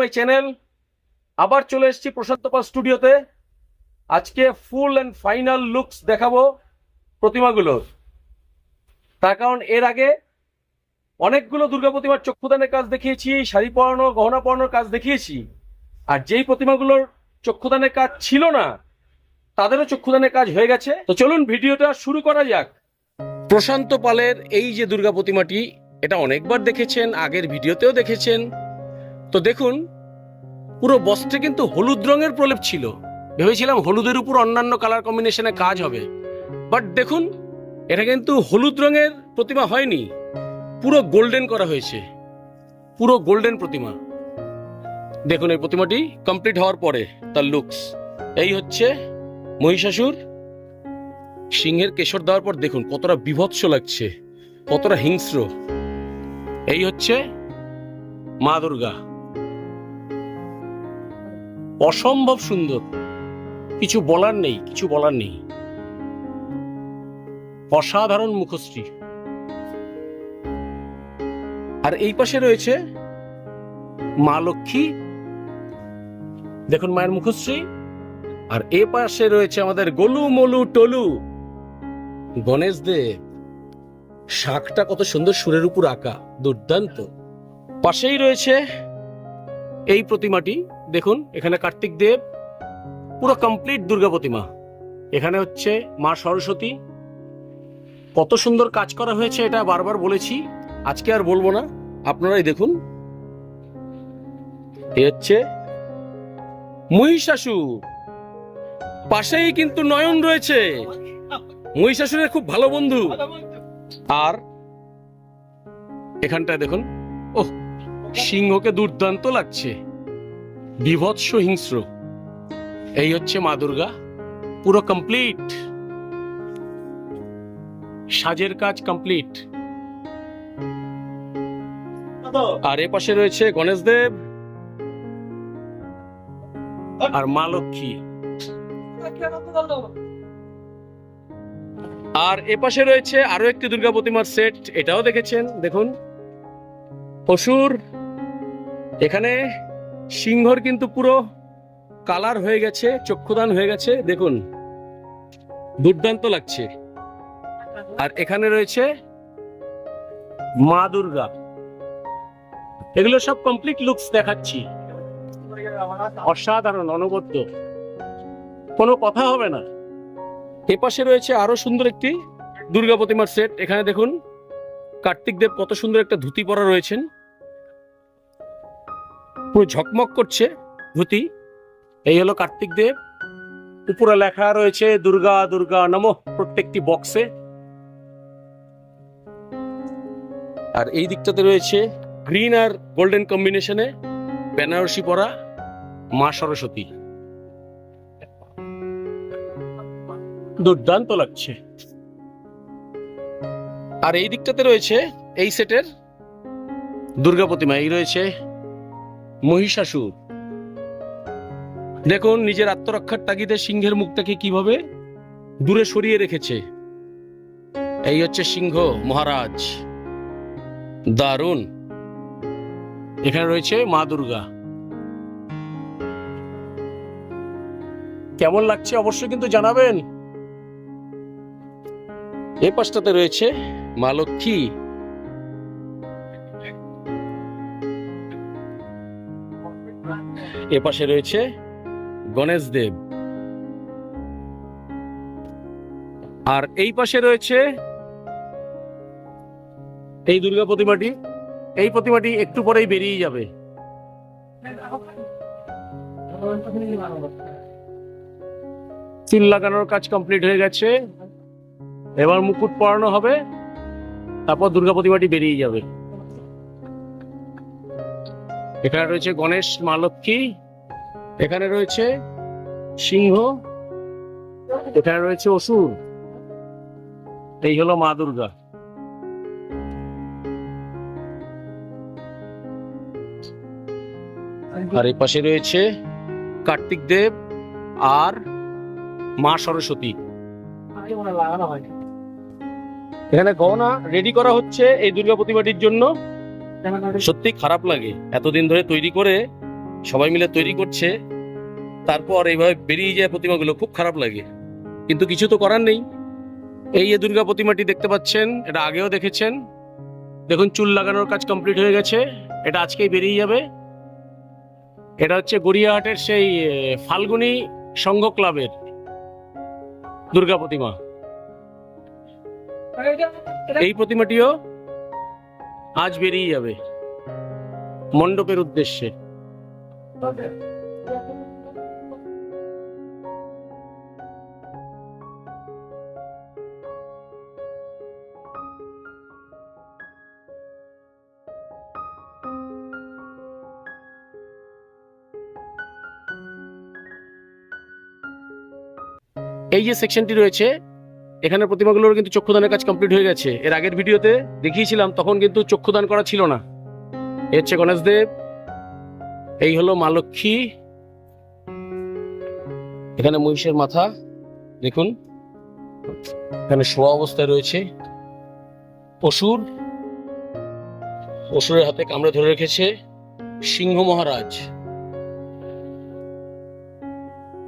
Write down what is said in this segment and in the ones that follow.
My channel আবার চলে এসেছি প্রশান্ত পাল স্টুডিওতে আজকে ফুল অ্যান্ড ফাইনাল লুকস দেখাবো প্রতিমাগুলোর তার কারণ এর আগে অনেকগুলো দুর্গা প্রতিমার চক্ষুদানের কাজ দেখিয়েছি, শাড়ি পরানো, গহনা পরানোর কাজ দেখিয়েছি। আর যেই প্রতিমাগুলোর চক্ষুদানের কাজ ছিল না, তাদেরও চক্ষুদানের কাজ হয়ে গেছে। তো চলুন ভিডিওটা শুরু করা যাক। প্রশান্ত পালের এই যে দুর্গা প্রতিমাটি, এটা অনেকবার দেখেছেন, আগের ভিডিওতেও দেখেছেন। তো দেখুন, পুরো বস্ত্রে কিন্তু হলুদ রঙের প্রলেপ ছিল। ভেবেছিলাম হলুদের উপর অন্যান্য কালার কম্বিনেশনে কাজ হবে। বাট দেখুন, এটা কিন্তু হলুদ রঙের প্রতিমা হয়নি। পুরো গোল্ডেন করা হয়েছে। পুরো গোল্ডেন প্রতিমা। দেখুন এই প্রতিমাটি কমপ্লিট হওয়ার পরে তার লুকস এই হচ্ছে মহিষাসুর। সিংহের কেশর দেওয়ার পর দেখুন, কতটা বিভৎস লাগছে, কতটা হিংস্র। এই হচ্ছে মা দুর্গা। অসম্ভব সুন্দর। কিছু বলার নেই, কিছু বলার নেই। অসাধারণ মুখশ্রী। আর এই পাশে রয়েছে মা লক্ষ্মী। দেখুন মায়ের মুখশ্রী। আর এ পাশে রয়েছে আমাদের গোলু মলু টলু। গণেশ দেব। শাকটা কত সুন্দর সুরের উপর আঁকা, দুর্দান্ত। পাশেই রয়েছে এই প্রতিমাটি। দেখুন, এখানে কার্তিক দেব, পুরো কমপ্লিট দুর্গা প্রতিমা। এখানে হচ্ছে মা সরস্বতী। কত সুন্দর কাজ করা হয়েছে, এটা বারবার বলেছি, আজকে আর বলব না, আপনারাই দেখুন। এ হচ্ছে মহিষাসুর। পাশেই কিন্তু নয়ন রয়েছে। মহিষাসুরের খুব ভালো বন্ধু। আর এখানটায় দেখুন, ওহ, সিংহকে দুর্দান্ত লাগছে। বিভৎস হিংস্র। এই হচ্ছে মা দুর্গা। পুরো কমপ্লিট সাজের কাজ কমপ্লিট আর এ পাশে রয়েছে গণেশ দেব আর মা লক্ষ্মী। আর এ পাশে রয়েছে আরও একটি দুর্গা প্রতিমার সেট এটাও দেখেছেন, দেখুন। অসুর এখানে সিংহর কিন্তু পুরো কালার হয়ে গেছে, চক্ষুদান হয়ে গেছে, দেখুন। দুর্দান্ত লাগছে। আর এখানে রয়েছে মা দুর্গা। এগুলো সব কমপ্লিট লুকস দেখাচ্ছি। অসাধারণ, অনবদ্য। কোনো কথা হবে না। এ পাশে রয়েছে আরও সুন্দর একটি দুর্গা প্রতিমার সেট এখানে দেখুন, কার্তিক দেব কত সুন্দর একটা ধুতি পরা রয়েছেন। পুরো ঝকমক করছে, ধুতি। এই হলো কার্তিক দেব। উপরে লেখা রয়েছে, দুর্গা দুর্গা নম প্রত্যেকটি বক্সে আর এই দিকটাতে রয়েছে, গ্রিন আর গোল্ডেন কম্বিনেশনে বেনারসি পরা মা সরস্বতী। দুর্দান্ত লাগছে। আর এই দিকটাতে রয়েছে, এই সেটের দুর্গা প্রতিমা। এই রয়েছে মহিষাসুর। দেখুন, নিজের আত্মরক্ষার তাগিদে সিংহের মুখটাকে কীভাবে দূরে সরিয়ে রেখেছে। এই হচ্ছে সিংহ, মহারাজ। দারুণ। এখানে রয়েছে মা দুর্গা। কেমন লাগছে অবশ্যই কিন্তু জানাবেন। এ পাশটাতে রয়েছে মা লক্ষ্মী। এ পাশে রয়েছে গণেশ দেব। আর এই পাশে রয়েছে এই দুর্গা প্রতিমাটি। এই প্রতিমাটি একটু পরেই বেরিয়ে যাবে। সিল লাগানোর কাজ কমপ্লিট হয়ে গেছে। এবার মুকুট পরানো হবে। তারপর দুর্গা প্রতিমাটি বেরিয়ে যাবে। এখানে রয়েছে গণেশ, মা লক্ষ্মী, এখানে রয়েছে সিংহ, এখানে রয়েছে অসুর। এই হলো মা দুর্গা। আর এই পাশে রয়েছে কার্তিক দেব আর মা সরস্বতী। এখানে গহনা রেডি করা হচ্ছে এই দুর্গা প্রতিমাটির জন্য। সত্যি খারাপ লাগে। এতদিন ধরে তৈরি করে সবাই মিলে তৈরি করছে তারপর এইভাবে বেরিয়ে যায় প্রতিমাগুলো খুব খারাপ লাগে। কিন্তু কিছু তো করার নেই। এই যে দুর্গা প্রতিমাটি দেখতে পাচ্ছেন এটা আগেও দেখেছেন। দেখুন চুল লাগানোর কাজ কমপ্লিট হয়ে গেছে। এটা আজকেই বেরিয়ে যাবে। এটা হচ্ছে গড়িয়াহাটের সেই ফাল্গুনী সংঘ ক্লাবের দুর্গা প্রতিমা। এই প্রতিমাটিও আজ বেরিয়ে যাবে। মণ্ডপের উদ্দেশ্যে। এই যে সেকশনটি রয়েছে এখানে প্রতিমাগুলোর কিন্তু চক্ষুদানের কাজ কমপ্লিট হয়ে গেছে। এর আগের ভিডিওতে দেখিয়েছিলাম, তখন কিন্তু চক্ষুদান করা ছিল না। এ হচ্ছে গণেশদেব এই হলো মা লক্ষ্মী। এখানে মহিষের মাথা, দেখুন। এখানে শোয়া অবস্থায় রয়েছে। অসুর। অসুরের হাতে কামড়ে ধরে রেখেছে সিংহ মহারাজ।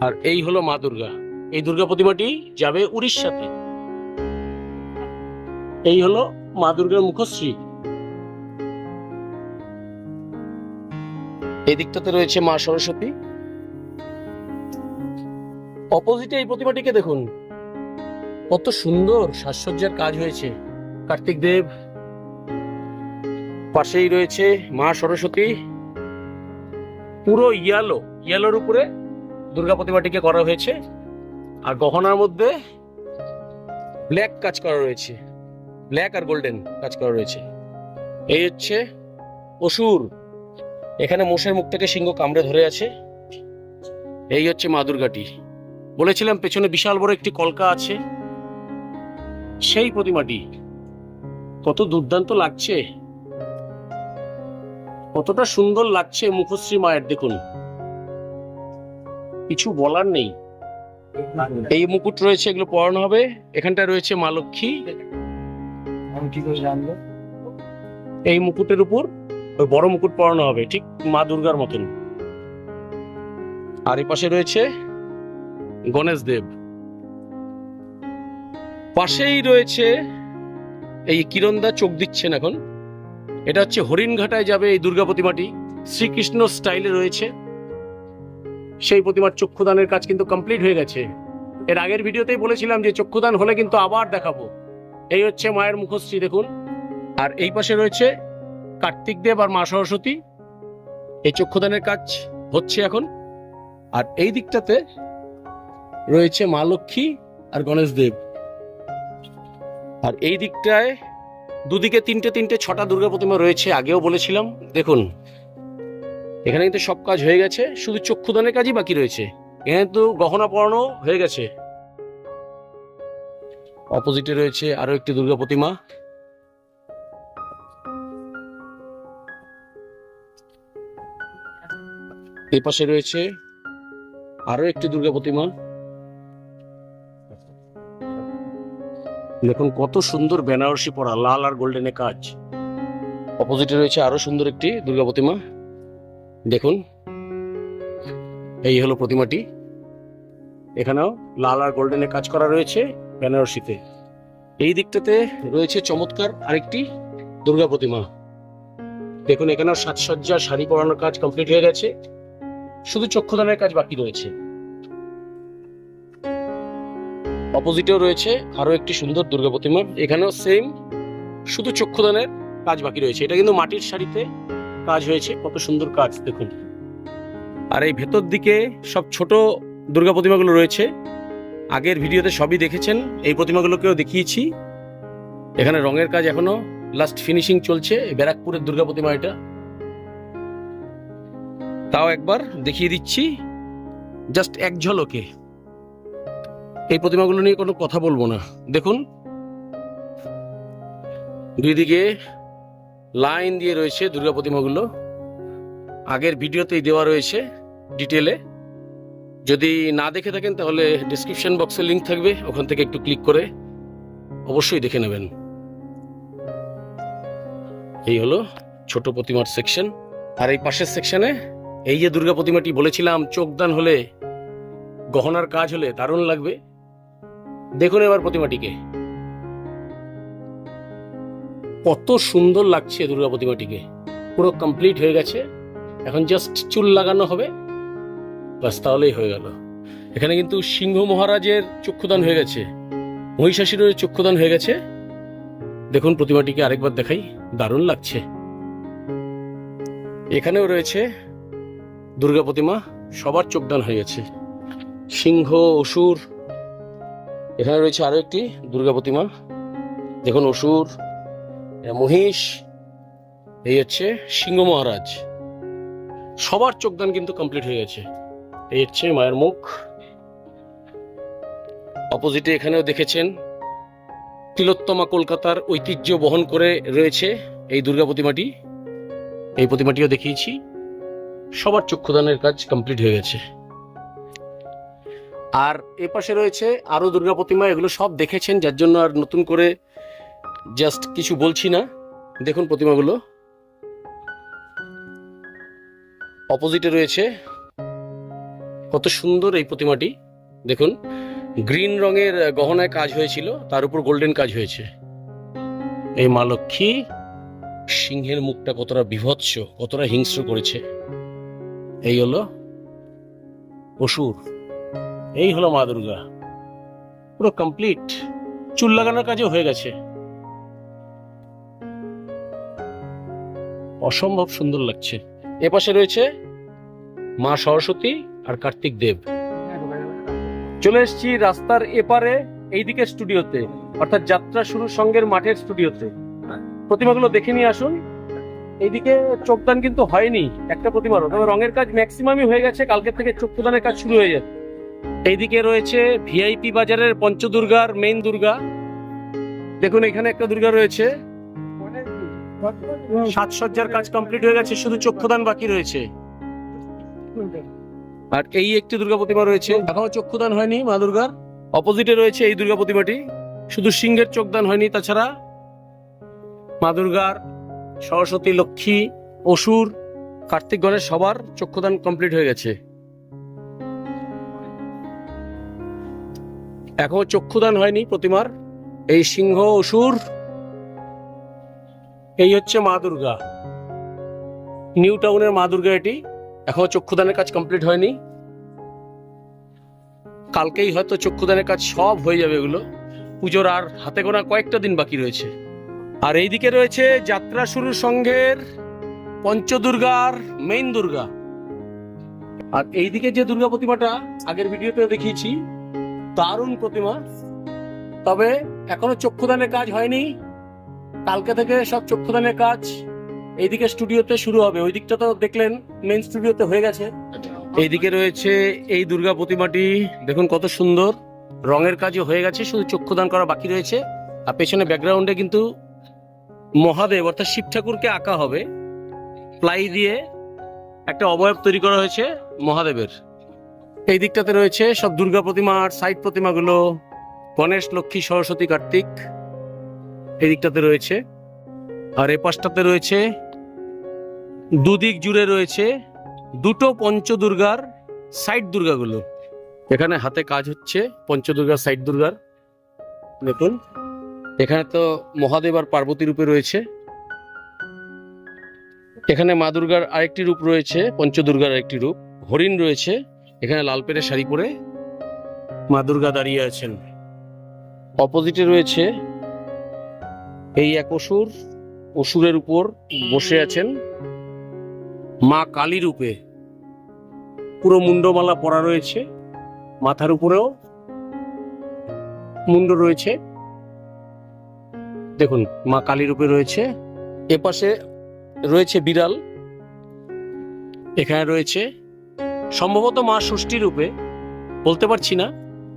আর এই হলো মা দুর্গা। এই দুর্গা প্রতিমাটি যাবে উড়িষ্যাতে। এই হলো মা দুর্গার মুখশ্রী। এই দিকটাতে রয়েছে মা সরস্বতী। অপোজিটে এই প্রতিমাটিকে দেখুন। কত সুন্দর সাজসজ্জার কাজ হয়েছে। কার্তিক দেব, পাশেই রয়েছে মা সরস্বতী। পুরো ইয়ালো, ইয়ালোর উপরে দুর্গা প্রতিমাটিকে করা হয়েছে। আর গহনার মধ্যে ব্ল্যাক কাজ করা রয়েছে। ব্ল্যাক আর গোল্ডেন কাজ করা রয়েছে। এই হচ্ছে অসুর। এখানে মোষের মুখ থেকে সিংহ কামড়ে ধরে আছে। এই হচ্ছে মা দুর্গাটি। বলেছিলাম পেছনে বিশাল বড় একটি কলকা আছে। সেই প্রতিমাটি কত দুর্দান্ত লাগছে। কতটা সুন্দর লাগছে মুখশ্রী মায়ের, দেখুন। কিছু বলার নেই। এই মুকুট রয়েছে, এগুলো পরানো হবে। এখানটা রয়েছে মা লক্ষ্মী। এই মুকুটের উপর ওই বড় মুকুট পরানো হবে, ঠিক মা দুর্গার মতন। আর এই পাশে রয়েছে গণেশ দেব। পাশেই রয়েছে এই কিরণদা চোখ দিচ্ছেন এখন। এটা হচ্ছে হরিণঘাটায় যাবে এই দুর্গা প্রতিমাটি। শ্রীকৃষ্ণ স্টাইলে রয়েছে। সেই প্রতিমার চক্ষুদানের কাজ কিন্তু কমপ্লিট হয়ে গেছে। এর আগের ভিডিওতেই বলেছিলাম যে চক্ষুদান হলে কিন্তু আবার দেখাবো। এই হচ্ছে মায়ের মুখশ্রী, দেখুন। আর এই পাশে রয়েছে কার্তিক দেব আর মা সরস্বতী। এই চক্ষুদানের কাজ হচ্ছে এখন। আর এই দিকটাতে রয়েছে মা লক্ষ্মী আর গণেশ দেব। আর এই দিকটায় দুদিকে তিনটে তিনটে, ছটা দুর্গা প্রতিমা রয়েছে, আগেও বলেছিলাম। দেখুন, এখানে কিন্তু সব কাজ হয়ে গেছে, শুধু চক্ষুদানের কাজই বাকি রয়েছে। এখানে তো গহনা পরানো হয়ে গেছে। অপোজিটে রয়েছে আরও একটি দুর্গা প্রতিমা। এই পাশে রয়েছে আরও একটি দুর্গা প্রতিমা। দেখুন, কত সুন্দর বেনারসি পরা, লাল আর গোল্ডেনে কাজ। অপোজিটে রয়েছে আরও সুন্দর একটি দুর্গা প্রতিমা। দেখুন, এই হলো প্রতিমাটি। এখানেও লাল আর গোল্ডেনে কাজ করা রয়েছে। বেনারসিতে। এই দিকটাতে রয়েছে চমৎকার আরেকটি দুর্গা প্রতিমা। দেখুন এখানেও সাজসজ্জা, শাড়ি পরানোর কাজ কমপ্লিট হয়ে গেছে। শুধু চক্ষুদানের কাজ বাকি রয়েছে। অপোজিটেও রয়েছে আরও একটি সুন্দর দুর্গা প্রতিমা। এখানেও সেম শুধু চক্ষুদানের কাজ বাকি রয়েছে। এটা কিন্তু মাটির শাড়িতে কাজ হয়েছে। কত সুন্দর কাজ, দেখুন। আর এই ভেতর দিকে সব ছোট দুর্গা প্রতিমাগুলো রয়েছে। আগের ভিডিওতে সবই দেখেছেন, এই প্রতিমাগুলোকেও দেখিয়েছি। এখানে রঙের কাজ এখনও লাস্ট ফিনিশিং চলছে ব্যারাকপুরের দুর্গা প্রতিমা এটা। তাও একবার দেখিয়ে দিচ্ছি জাস্ট এক ঝলকে। এই প্রতিমাগুলো নিয়ে কোনো কথা বলব না। দেখুন, দুই দিকে লাইন দিয়ে রয়েছে দুর্গা প্রতিমাগুলো। আগের ভিডিওতেই দেওয়া রয়েছে ডিটেলে যদি না দেখে থাকেন, তাহলে ডিসক্রিপশন বক্সে লিংক থাকবে। ওখান থেকে একটু ক্লিক করে অবশ্যই দেখে নেবেন। এই হলো ছোট প্রতিমার সেকশন আর এই পাশের সেকশনে এই যে দুর্গা প্রতিমাটি বলেছিলাম, চোখদান হলে, গহনার কাজ হলে দারুণ লাগবে। দেখুন এবার প্রতিমাটিকে। কত সুন্দর লাগছে দুর্গা প্রতিমাটিকে। পুরো কমপ্লিট হয়ে গেছে। এখন জাস্ট চুল লাগানো হবে। বাস তাহলেই হয়ে গেল। এখানে কিন্তু সিংহ মহারাজের চক্ষুদান হয়ে গেছে। মহিষাসুরের চক্ষুদান হয়ে গেছে। দেখুন প্রতিমাটিকে আরেকবার দেখাই। দারুণ লাগছে। এখানেও রয়েছে দুর্গা প্রতিমা। সবার চোখদান হয়ে গেছে। সিংহ, অসুর। এখানে রয়েছে আরও একটি দুর্গা প্রতিমা। দেখুন অসুর মহিষ। এই হচ্ছে সিংহ মহারাজ। সবার চোখদান কিন্তু কমপ্লিট হয়ে গেছে। এই হচ্ছে মায়ের মুখ। অপোজিটে এখানেও দেখেছেন, তিলোত্তমা কলকাতার ঐতিহ্য বহন করে রয়েছে এই দুর্গা প্রতিমাটি। এই প্রতিমাটিও দেখিয়েছি। সবার চক্ষুদানের কাজ কমপ্লিট হয়ে গেছে। আর এ পাশে রয়েছে আরও দুর্গা প্রতিমা, এগুলো সব দেখেছেন, যার জন্য আর নতুন করে জাস্ট কিছু বলছি না। দেখুন প্রতিমাগুলো। অপোজিটে রয়েছে কত সুন্দর এই প্রতিমাটি। দেখুন, গ্রিন রঙের গহনায় কাজ হয়েছিল, তার উপর গোল্ডেন কাজ হয়েছে। এই মা লক্ষ্মী, সিংহের মুখটা কতটা বিভৎস, কতটা হিংস্র করেছে। এই হলো অসুর। এই হলো মা দুর্গা। পুরো কমপ্লিট চুল লাগানোর কাজও হয়ে গেছে। অসম্ভব সুন্দর লাগছে। এপাশে রয়েছে মা সরস্বতী আর কার্তিক দেব। চলে এসেছি রাস্তার এপারে এইদিকে স্টুডিওতে, অর্থাৎ যাত্রা শুরু সঙ্গের মাঠের স্টুডিওতে। প্রতিমাগুলো দেখে নিয়ে আসুন। এইদিকে চোখদান কিন্তু হয়নি, একটা প্রতিমারও তবে রঙের কাজ ম্যাক্সিমামই হয়ে গেছে কালকে থেকে চক্ষুদানের কাজ শুরু হয়ে যাবে। এইদিকে রয়েছে ভিআইপি বাজারের পঞ্চদুর্গার মেইন দুর্গা। দেখুন, এখানে একটা দুর্গা রয়েছে। সাজসজ্জার কাজ কমপ্লিট হয়ে গেছে, শুধু চক্ষুদান বাকি রয়েছে। আর এই একটি দুর্গা প্রতিমা রয়েছে। এখনও চক্ষুদান হয়নি মা দুর্গার? অপোজিটে রয়েছে এই দুর্গা প্রতিমাটি। শুধু সিংহের চোখদান হয়নি তাছাড়া মা দুর্গার সরস্বতী লক্ষ্মী অসুর কার্তিক গণেশ সবার চক্ষুদান কমপ্লিট হয়ে গেছে। এখনও চক্ষুদান হয়নি প্রতিমার। এই সিংহ অসুর এই হচ্ছে মা দুর্গা। নিউ টাউনের মা দুর্গা এটি। এখনও চক্ষুদানের কাজ কমপ্লিট হয়নি। কালকেই হয়তো চক্ষুদানের কাজ সব হয়ে যাবে এগুলো। পুজোর আর হাতে গোনা কয়েকটা দিন বাকি রয়েছে। আর এইদিকে রয়েছে যাত্রা শুরুর সঙ্গের পঞ্চদুর্গার মেইন দুর্গা। আর এইদিকে যে দুর্গা প্রতিমাটা আগের ভিডিওতে দেখিয়েছি, দারুণ প্রতিমা। তবে এখনও চক্ষুদানের কাজ হয়নি। কালকে থেকে সব চক্ষুদানের কাজ এইদিকে স্টুডিওতে শুরু হবে। ওই দিকটা তো দেখলেন মেন স্টুডিওতে হয়ে গেছে। এইদিকে রয়েছে এই দুর্গা প্রতিমাটি। দেখুন কত সুন্দর। রঙের কাজও হয়ে গেছে, শুধু চক্ষুদান করা বাকি রয়েছে। আর পেছনে ব্যাকগ্রাউন্ডে কিন্তু মহাদেব, অর্থাৎ শিব ঠাকুরকে আঁকা হবে। প্লাই দিয়ে একটা অবয়ব তৈরি করা হয়েছে মহাদেবের। এই দিকটাতে রয়েছে সব দুর্গা প্রতিমা আর সাইড প্রতিমাগুলো। গণেশ, লক্ষ্মী, সরস্বতী, কার্তিক। এই দিকটাতে রয়েছে। আর এ পাশটাতে রয়েছে দুদিক জুড়ে রয়েছে দুটো পঞ্চদুর্গার সাইড দুর্গাগুলো। এখানে হাতে কাজ হচ্ছে পঞ্চদুর্গার সাইড দুর্গার। দেখুন, এখানে তো মহাদেব আর পার্বতী রূপে রয়েছে। এখানে মা দুর্গার আরেকটি রূপ রয়েছে, পঞ্চদুর্গার আরেকটি রূপ। হরিণ রয়েছে, এখানে লাল পেরে শাড়ি পরে মা দুর্গা দাঁড়িয়ে আছেন। অপোজিটে রয়েছে এই এক অসুর অসুরের উপর বসে আছেন। মা কালী রূপে পুরো মুন্ডমালা পরা রয়েছে। মাথার উপরেও মুন্ড রয়েছে। দেখুন, মা কালী রূপে রয়েছে। এপাশে রয়েছে বিড়াল। এখানে রয়েছে সম্ভবত মা ষষ্ঠী রূপে। বলতে পারছি না,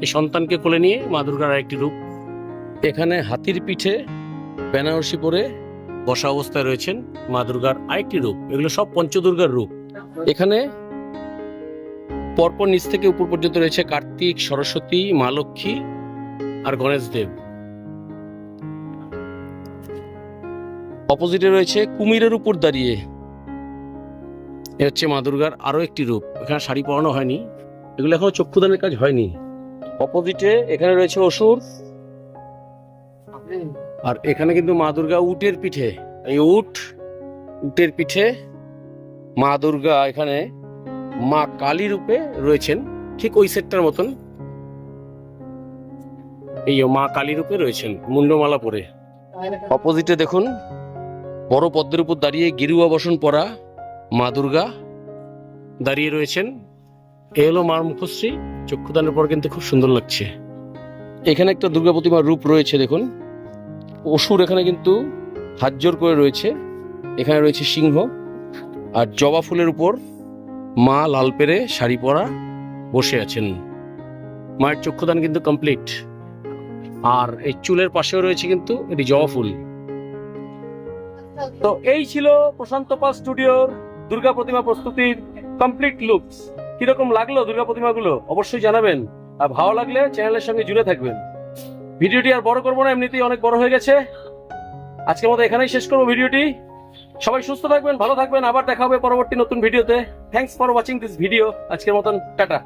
এই সন্তানকে কোলে নিয়ে মা দুর্গার আরেকটি রূপ। এখানে হাতির পিঠে বেনারসি পরে বসা অবস্থায় রয়েছেন মা দুর্গার আরেকটি রূপ। এগুলো সব পঞ্চদুর্গার রূপ। এখানে পরপর নিচ থেকে উপর পর্যন্ত রয়েছে কার্তিক, সরস্বতী, মা লক্ষ্মী আর গণেশ দেব। অপোজিটে রয়েছে কুমিরের উপর দাঁড়িয়ে। এ হচ্ছে মা দুর্গার আরও একটি রূপ। এখানে শাড়ি পরানো হয়নি। এগুলো এখনও চক্ষুদানের কাজ হয়নি। অপোজিটে এখানে রয়েছে অসুর। আর এখানে কিন্তু মা দুর্গা উটের পিঠে, এই উট, উটের পিঠে মা দুর্গা এখানে মা কালী রূপে রয়েছেন, ঠিক ওই সেটটার মতন। এই মা কালী রূপে রয়েছেন, মুন্ডমালা পরে। অপোজিটে দেখুন, বড় পদ্মের উপর দাঁড়িয়ে গিরুয়া বসন পরা মা দুর্গা দাঁড়িয়ে রয়েছেন। এ হলো মার মুখশ্রী, চক্ষুদানের পর কিন্তু খুব সুন্দর লাগছে। এখানে একটা দুর্গা প্রতিমার রূপ রয়েছে, দেখুন। অসুর এখানে কিন্তু হাত জোর করে রয়েছে। এখানে রয়েছে সিংহ। আর জবা ফুলের উপর মা লাল পেরে শাড়ি পরা বসে আছেন। মায়ের চক্ষুদান কিন্তু কমপ্লিট আর এই চুলের পাশেও রয়েছে কিন্তু এটি জবা ফুল। তো এই ছিল প্রশান্ত পাল স্টুডিওর দুর্গা প্রতিমা প্রস্তুতির কমপ্লিট লুকস কীরকম লাগল দুর্গা প্রতিমাগুলো? অবশ্যই জানাবেন। আর ভালো লাগলে চ্যানেলের সঙ্গে জুড়ে থাকবেন। ভিডিওটি আর বড় করব না, এমনিতেই অনেক বড় হয়ে গেছে। আজকের মতো এখানেই শেষ করব ভিডিওটি। সবাই সুস্থ থাকবেন, ভালো থাকবেন, আবার দেখা হবে পরবর্তী নতুন ভিডিওতে। Thanks for watching this video আজকের মতন, টাটা।